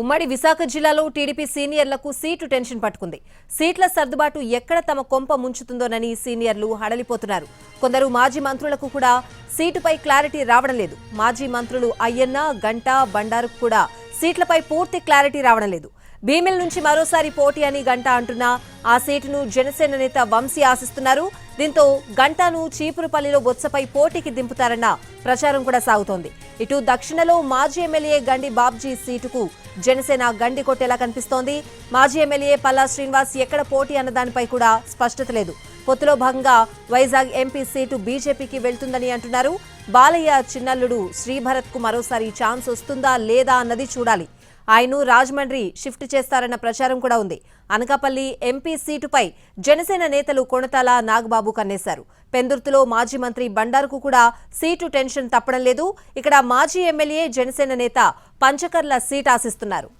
ఉమ్మడి విశాఖ జిల్లాలో TDP సీనియర్లకు seat tension పట్టుకుంది. సీట్ల సర్దుబాటు ఎక్కడ తమ కొంప ముంచుతుందోనని సీనియర్లు హడలిపోతున్నారు. కొందరు మాజీ మంత్రులకు కూడా సీటుపై క్లారిటీ రావడం లేదు. మాజీ మంత్రులు అయ్యన్న గంట బండారుకు కూడా సీట్లపై పూర్తి క్లారిటీ రావడం లేదు. భీమిల్ నుంచి మరోసారి పోటీ అని గంట అంటున్నా ఆ సీటును జనసేన నేత వంశీ ఆశిస్తున్నారు. దీంతో గంటను చీపురుపల్లిలో బొత్సపై పోటీకి దింపుతారన్న ప్రచారం కూడా సాగుతోంది. ఇటు దక్షిణలో మాజీ ఎమ్మెల్యే గండి బాబ్జీ సీటుకు జనసేన గండి కొట్టేలా కనిపిస్తోంది. మాజీ ఎమ్మెల్యే పల్లా శ్రీనివాస్ ఎక్కడ పోటీ అన్న దానిపై కూడా స్పష్టత లేదు. పొత్తులో భాగంగా వైజాగ్ ఎంపీ సీటు బీజేపీకి వెళ్తుందని అంటున్నారు. బాలయ్య చిన్నల్లుడు శ్రీభరత్కు మరోసారి ఛాన్స్ వస్తుందా లేదా అన్నది చూడాలి. ఆయన్ను రాజమండ్రి షిఫ్ట్ చేస్తారన్న ప్రచారం కూడా ఉంది. అనకాపల్లి ఎంపీ సీటుపై జనసేన నేతలు కొణతాల నాగబాబు కన్నేశారు. పెందుర్తిలో మాజీ మంత్రి బండారుకు కూడా సీటు టెన్షన్ తప్పడం లేదు. ఇక్కడ మాజీ ఎమ్మెల్యే జనసేన నేత పంచకర్ల సీట్ ఆశిస్తున్నారు.